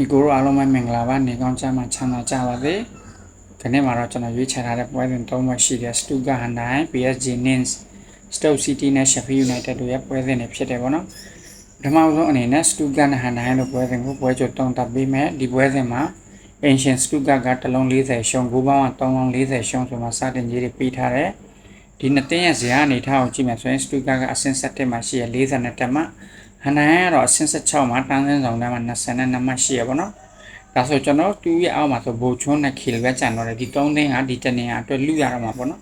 ဒီကိုရောအားလုံးပဲမင်္ဂလာပါနေကောင်းချမ်းမှချမ်းသာကြပါစေခဏမှာတော့ကျွန်တော်ရွေးချယ်ထားတဲ့ပွဲစဉ်၃ပွဲရှိတယ် Stuttgart Hyundai PSG Nins Stoke City နဲ့ Sheffield United တို့ရဲ့ပွဲစဉ်တွေဖြစ်တယ်ပေါ့နော်ပထမဆုံးအနေနဲ့ Stuttgart နဲ့ Hyundai တို့ပွဲစဉ်ကိုပွဲကြတုံးတက်ပေးမယ်ဒီပွဲစဉ်မှာ Ancient Stuttgart ကတလုံး40ရှုံး9ပေါင်းက3ပေါင်း40ရှုံးဆိုမှစတင်ကြီးတွေပေးထားတယ်ဒီနှစ်တင်းရဲ့ဇာတ်အနေထားကိုကြည့်မယ်ဆိုရင် Stuttgart ကအဆင့်7မှာရှိရ40တက်မှ ဟန်နိုင်ကတော့အဆင့်16မှာတန်းစင်းဆောင်တန်းမှာ22မှရှိရပါတော့ဒါဆိုကျွန်တော်တူရဲ့အောက်မှာဆိုဘိုချွန်းနဲ့ခီလပဲကြံတော့တယ်ဒီ3သင်းကဒီတနေရာအတွက်လူရတော့မှာပေါ့နော်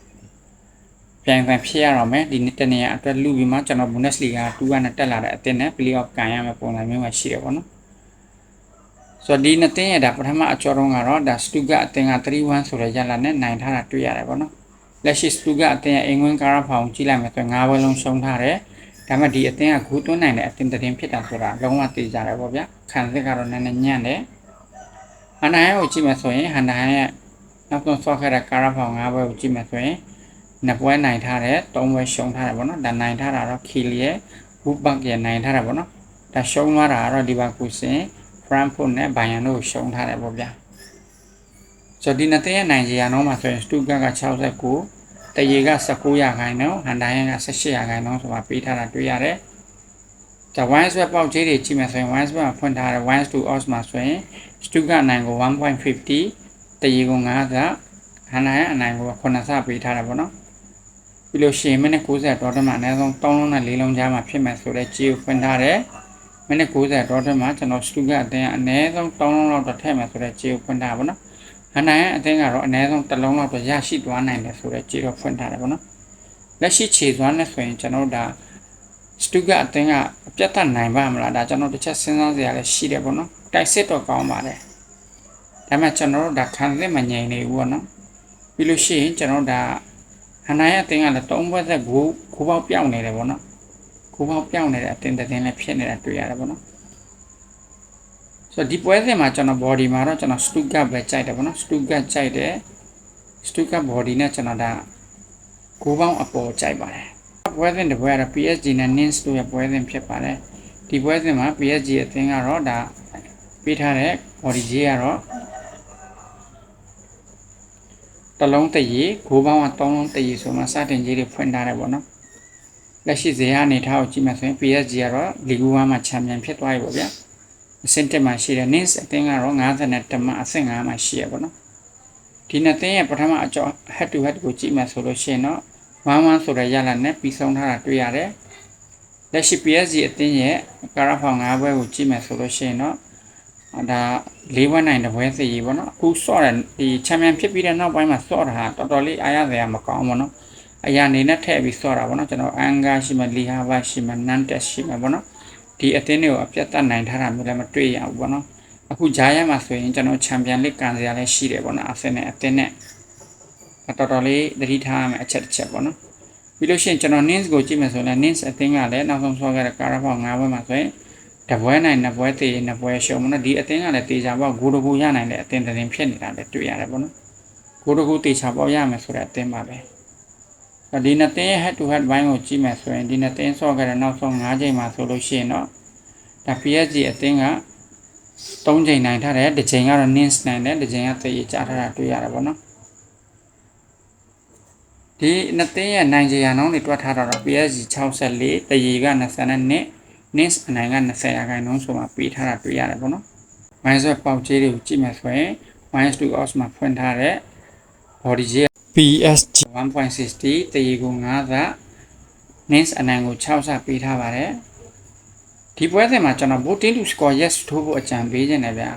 ပြန်ပြန်ဖြစ်ရတော့မယ်ဒီတနေရာအတွက်လူပြီးမှကျွန်တော် Bundesliga 2ကနဲ့တက်လာတဲ့အသင်းနဲ့ Playoff ကန်ရမယ်ပုံစံမျိုးမှာရှိရပါတော့ဆိုတော့ဒီနှစ်သင်းရဲ့ဒါပထမအကျော်တုံးကတော့ဒါ Stuttgart အသင်းက3-1ဆိုတဲ့ရလနဲ့နိုင်ထားတာတွေ့ရတယ်ပေါ့နော်လက်ရှိ Stuttgart အသင်းရဲ့အင်္ဂွင်းကာရာဖောင်ကြည့်လိုက်မယ်ဆိုရင်၅ဘွဲလုံးရှုံးထားတယ် ဒါမှဒီအသင်းကဂူးသွင်းနိုင်တဲ့အသင်းတည်င်းဖြစ်တာဆိုတာလုံးဝသိကြတယ်ပေါ့ဗျာခံစစ်ကတော့နည်းနည်းညံ့တယ်ဟန်နိုင်ကိုကြည့်မယ်ဆိုရင်ဟန်နိုင်ရဲ့နောက်ဆုံးဆော့ခဲ့တဲ့ကာရာဖောင်၅ဘွဲကိုကြည့်မယ်ဆိုရင်နှစ်ပွဲနိုင်ထားတယ်၃ပွဲရှုံးထားတယ်ပေါ့နော်ဒါနိုင်ထားတာတော့ခီလီရဲ့ဘူဘတ်ရဲ့နိုင်ထားတာပေါ့နော်ဒါရှုံးသွားတာကတော့ဒီဘာကူစင်ဖရန်ဖို့နဲ့ဘိုင်ယန်တို့ရှုံးထားတယ်ပေါ့ဗျာဆိုတော့ဒီနှစ်သင်းရဲ့နိုင်ကြရအောင်မှာဆိုရင်စတူဂတ်က69 တရေက19ရာခိုင်နှုန်းဟန်တိုင်းက18ရာခိုင်နှုန်းဆိုတာပေးထားတာတွေ့ရတယ်။ဒါ wine swap ပေါက်ကြီးတွေကြည့်မယ်ဆိုရင် wine swap ဖွင့်ထားတဲ့ wine to odds မှာဆိုရင် Stuttgart နိုင်ကို1.50တရေကို9ကဟန်တိုင်းအနိုင်ကို9ဆပေးထားတာပေါ့နော်။ပြီးလို့ရှိရင်မိနစ်90ဒေါ်တမှာအနည်းဆုံး3လုံးနဲ့4လုံးကြားမှာဖြစ်မယ်ဆိုတော့ကြီးကိုဖွင့်ထားတယ်။မိနစ်90ဒေါ်တမှာကျွန်တော် Stuttgart အတင်းအနည်းဆုံး3လုံးလောက်တော့ထည့်မယ်ဆိုတော့ကြီးကိုဖွင့်ထားပါပေါ့ နော်။ဟန်နိုင်အသင်းကတော့အနည်းဆုံးတစ်လုံးလောက်တော့ရရှိသွားနိုင်တယ်ဆိုတော့ကြေတော့ဖွင့်ထားတယ်ပေါ့နော်လက်ရှိခြေသွားနဲ့ဆိုရင်ကျွန်တော်တို့ဒါစတူကအသင်းကအပြတ်သက်နိုင်ပါမလားဒါကျွန်တော်တစ်ချက်စဉ်းစားစရာလည်းရှိတယ်ပေါ့နော်တိုက်စစ်တော့ကောင်းပါတယ်ဒါပေမဲ့ကျွန်တော်တို့ဒါခံစစ်မငြိမ်နေဘူးပေါ့နော်ပြီးလို့ရှိရင်ကျွန်တော်ဒါဟန်နိုင်အသင်းကလည်း၃ဘက်သက်ကိုကိုပေါက်ပြောင်းနေတယ်ပေါ့နော်ကိုပေါက်ပြောင်းနေတဲ့အသင်းတစ်သင်းလည်းဖြစ်နေတာတွေ့ရတယ်ပေါ့နော် ဆိုတော့ဒီပွဲစဉ်မှာကျွန်တော် body မှာတော့ကျွန်တော် Stuttgart ပဲကြိုက်တယ်ဗောနော် Stuttgart ကြိုက်တယ် Stuttgart body နဲ့ကျွန်တော်ဒါကိုပေါင်းအပေါ်ကြိုက်ပါတယ်ပွဲစဉ်တစ်ပွဲကတော့ PSG နဲ့ Nins တို့ရဲ့ပွဲစဉ်ဖြစ်ပါတယ်ဒီပွဲစဉ်မှာ PSG အသင်းကတော့ဒါပေးထားတဲ့ body ကြီးကတော့တလုံးတရေကိုပေါင်းက3လုံးတရေဆိုမှစတင်ကြီးတွေဖွင့်ထားတယ်ဗောနော်လက်ရှိဇေယျအနေထားကိုကြည့်မှဆိုရင် PSG ကတော့လီဂူ1မှာချန်ပီယံဖြစ်သွားပြီဗောဗျာ အဆင့်တက်မှာရှိတယ် nins အသင်းကတော့52မှာအဆင့်5မှာရှိရပါတော့ဒီနှစ်သင်းရဲ့ပထမအကျော် head to head ကိုကြည့်မှဆိုလို့ရှိရင်တော့1-1ဆိုတဲ့ရလနဲ့ပြီးဆုံးထားတာတွေ့ရတယ်လက်ရှိ PSG အသင်းရဲ့ကာရာဖောင်5ဘွဲကိုကြည့်မှဆိုလို့ရှိရင်တော့ဒါ၄ဘွဲနိုင်တပွဲစီကြီးပေါ့နော်အခုဆော့တယ်ဒီချန်ပီယံဖြစ်ပြီးတဲ့နောက်ပိုင်းမှာဆော့တာဟာတော်တော်လေးအားရစရာမကောင်းဘူးနော်အရာနေနဲ့ထည့်ပြီးဆော့တာပေါ့နော်ကျွန်တော်အန်ဂါရှိမှလီဟာဘရှိမှနန်တက်ရှိမှပေါ့နော် ဒီအသင်းတွေကိုအပြတ်တက်နိုင်ထားတာမျိုးလည်းမတွေ့ရဘူးပေါ့နော်အခုဂျာယန်မှာဆိုရင်ကျွန်တော်ချန်ပီယံလိကန်စရာလည်းရှိတယ်ပေါ့နော်အာဆင်နယ်အသင်းနဲ့တော်တော်လေးသတိထားရမယ့်အချက်တစ်ချက်ပေါ့နော်ပြီးလို့ရှိရင်ကျွန်တော် Nins ကိုကြည့်မယ်ဆိုရင် Nins အသင်းကလည်းနောက်ဆုံးဆော့ခဲ့တဲ့ကာရာဖောင်၅ဘွဲမှာဆိုရင်တပွဲနိုင်နှစ်ပွဲသေးနှစ်ပွဲရှုံးမနော်ဒီအသင်းကလည်းတေချာပေါက်ဂိုးတကူရနိုင်တဲ့အသင်းတင်ဖြစ်နေတာလည်းတွေ့ရတယ်ပေါ့နော်ဂိုးတကူတေချာပေါက်ရမယ်ဆိုတဲ့အသင်းပါပဲ ဒီနှစ်သင်းရဲ့ head to head ဘိုင်းကိုကြည့်မယ်ဆိုရင်ဒီနှစ်သင်းဆော့ခဲ့တဲ့နောက်ဆုံး၅ချိန်မှာဆိုလို့ရှိရင်တော့ဒါ PSG အသင်းက3ချိန်နိုင်ထားတယ်တစ်ချိန်ကတော့ Nins နိုင်တယ်တစ်ချိန်ကသေရချထားတာတွေ့ရတယ်ပေါ့နော်ဒီနှစ်သင်းရဲ့နိုင်ကြရနှုန်းတွေတွက်ထားတော့ PSG 64တရီက22 Nins အနိုင်က20ရာခိုင်နှုန်းဆိုမှပေးထားတာတွေ့ရတယ်ပေါ့နော် minus ပေါက်ကြီးတွေကိုကြည့်မယ်ဆိုရင် minus 2 odds မှာဖွင့်ထားတဲ့ body ကြီး PSG 1.60တရီကို9သာ Nins အနိုင်ကို6ဆပေးထားပါတယ်ဒီပွဲစဉ်မှာကျွန်တော် voting to score yes ထိုးဖို့အကြံပေးခြင်းတယ်ဗျာ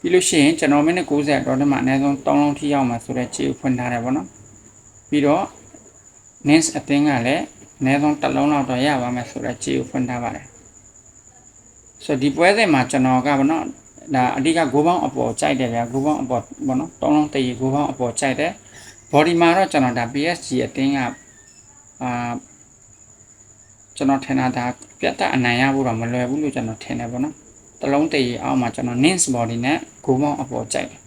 ပြီးလို့ရှိရင်ကျွန်တော်မိနစ်90ဒေါ်လာမှာအနည်းဆုံး3လုံးထိရောက်မှာဆိုတဲ့ခြေကိုဖွင့်ထားတယ်ပေါ့နော်ပြီးတော့ Nins အသင်းကလည်းအနည်းဆုံးတစ်လုံးလောက်တော့ရပါမယ်ဆိုတဲ့ခြေကိုဖွင့်ထားပါတယ်ဆိုတော့ဒီပွဲစဉ်မှာကျွန်တော်ကပေါ့နော်ဒါအဓိကဂိုးပေါင်းအပေါ်ကြိုက်တယ်ဗျာဂိုးပေါင်းအပေါ်ပေါ့နော်3လုံးတည်ဂိုးပေါင်းအပေါ်ကြိုက်တယ် body မှာတော့ကျွန်တော်ဒါ PSG အသင်းကအာကျွန်တော်ထင်တာဒါပြတ်တအနိုင်ရဖို့တော့မလွယ်ဘူးလို့ကျွန်တော်ထင်တယ်ပေါ့နော်တလုံးတည်းအောက်မှာကျွန်တော် nins body နဲ့ဂိုးမောင်းအပေါ်ကြိုက်တယ်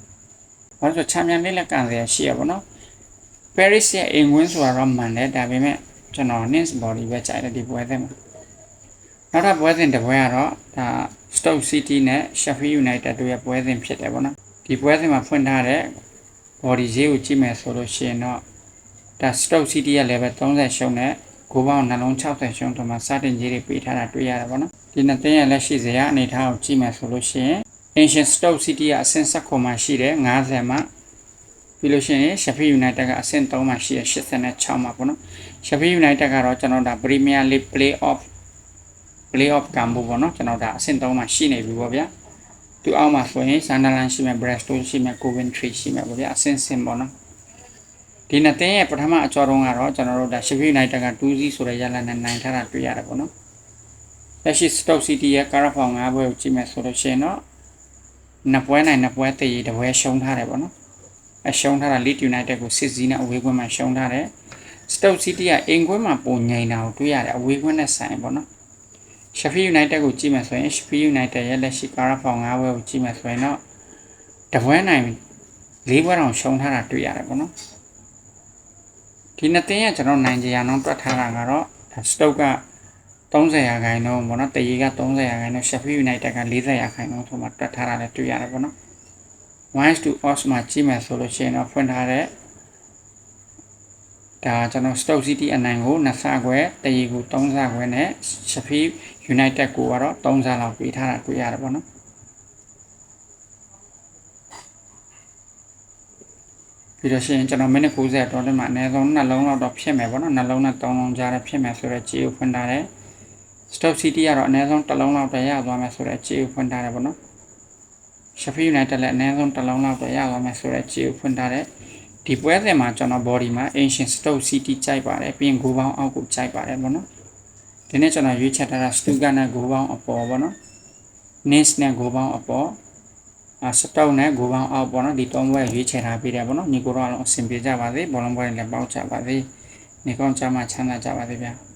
ဘာလို့ဆိုချမ်းမြန်လေးလက်ကန်စရာရှိရပေါ့နော် Paris ရဲ့အိမ်ဝင်းဆိုတာတော့မှန်တယ်ဒါပေမဲ့ကျွန်တော် nins body ပဲကြိုက်တယ်ဒီပွဲထဲမှာနနောက်ထပ်ပွဲစဉ်တစ်ပွဲကတော့ဒါ Stoke City နဲ့ Sheffield United တို့ရဲ့ပွဲစဉ်ဖြစ်တယ်ပေါ့နော်ဒီပွဲစဉ်မှာဖွင့်ထားတဲ့ body ဈေးကိုကြည့်မယ်ဆိုလို့ရှိရင်တော့ဒါ Stoke City ရဲ့ level 30ရှုံးနဲ့ကိုပေါင်းနှလုံး60ရှုံးတို့မှာစတင်ကြီးတွေပေးထားတာတွေ့ရတယ်ပေါ့နော်ဒီနှစ်သင်းရဲ့လက်ရှိဇယားအနေအထားကိုကြည့်မယ်ဆိုလို့ရှိရင် Ancient Stoke City ကအဆင့်16မှာရှိတယ်90မှာပြီးလို့ရှိရင် Sheffield United ကအဆင့်3မှာရှိတယ်86မှာပေါ့နော် Sheffield United ကတော့ကျွန်တော်ဒါ Premier League Play-off Play-off ကံဘူးပေါ့နော်ကျွန်တော်ဒါအဆင့်3မှာရှိနေပြီပေါ့ဗျာ သူအောက်မှာဆိုရင် Sunderland ရှိမယ် Bristol ရှိမယ် Coventry ရှိမယ်ပေါ့ဗျာအဆင့်ဆင့်ပေါ့နော်ဒီနှစ်သင်းရဲ့ပထမအကြောတော့ကတော့ကျွန်တော်တို့ဒါ Sheffield United က2-0ဆိုတဲ့ရလဒ်နဲ့နိုင်ထားတာတွေ့ရတယ်ပေါ့နော်လက်ရှိ Stoke City ရဲ့ Carabao 5ပွဲကိုကြည့်မယ်ဆိုလို့ရှိရင်တော့နှစ်ပွဲနိုင်နှစ်ပွဲတည်တပွဲရှုံးထားတယ်ပေါ့နော်အရှုံးထားတာ Leeds United ကိုစစ်စည်းနဲ့အဝေးကွင်းမှာရှုံးထားတယ် Stoke City ကအိမ်ကွင်းမှာပုံငိန်တာကိုတွေ့ရတယ်အဝေးကွင်းနဲ့ဆိုင်ပေါ့နော် Sheffield United ကိုကြည့်မယ်ဆိုရင် Sheffield United ရဲ့လက်ရှိ Carabao 5ပွဲကိုကြည့်မယ်ဆိုရင်တော့တပွဲနိုင်၄ပွဲတောင်ရှုံးထားတာတွေ့ရတယ်ပေါ့နော်ဒီနှစ်သင်းကကျွန်တော်နိုင်ကြရအောင်တွက်ထားတာကတော့ဒါ Stoke က30ရာခိုင်နှုန်းပေါ့နော်တရေက30ရာခိုင်နှုန်း Sheffield United က40ရာခိုင်နှုန်းဆိုမှတွက်ထားတာလည်းတွေ့ရတယ်ပေါ့နော်1 to odds မှာကြည့်မယ်ဆိုလို့ရှိရင်တော့ဖွင့်ထားတဲ့ ဒါကျွန်တော် Stoke City အနိုင်ကို2ဆခွဲတရီကို3ဆခွဲနဲ့ Sheffield United ကိုကတော့3ဆလောက်ပေးထားတာတွေ့ရတယ်ပေါ့နော်ပြီးတော့ရှိရင်ကျွန်တော်မိနစ်90တော့ဒီမှာအနည်းဆုံးနှလုံးလောက်တော့ဖြစ်မယ်ပေါ့နော်နှလုံးနဲ့3လုံးကြားထဲဖြစ်မယ်ဆိုတော့ကြေးကိုဖွင့်ထားတယ် Stoke City ကတော့အနည်းဆုံးတစ်လုံးလောက်တည်းရသွားမယ်ဆိုတော့ကြေးကိုဖွင့်ထားတယ်ပေါ့နော် Sheffield United လည်းအနည်းဆုံးတစ်လုံးလောက်တော့ရသွားမယ်ဆိုတော့ကြေးကိုဖွင့်ထားတယ် ဒီပွဲစဉ်မှာကျွန်တော် body မှာ Ancient Stoke City ကြိုက်ပါတယ်ပြီးရင်ဂိုးပေါင်းအောက်ကိုကြိုက်ပါတယ်ပေါ့နော်ဒီနေ့ကျွန်တော်ရွေးချက်ထားတာ Stuttgart နဲ့ဂိုးပေါင်းအပေါ်ပေါ့နော် Nice နဲ့ဂိုးပေါင်းအပေါ်အစတောက်နဲ့ဂိုးပေါင်းအောက်ပေါ့နော်ဒီတုံးပွဲရွေးချယ်ထားပေးတယ်ပေါ့နော်ညီကိုတော့အလုံးအဆင်ပြေကြပါစေဘောလုံးပွဲလည်းပေါက်ကြပါစေနေကောင်းကြမှာချမ်းသာကြပါစေဗျာ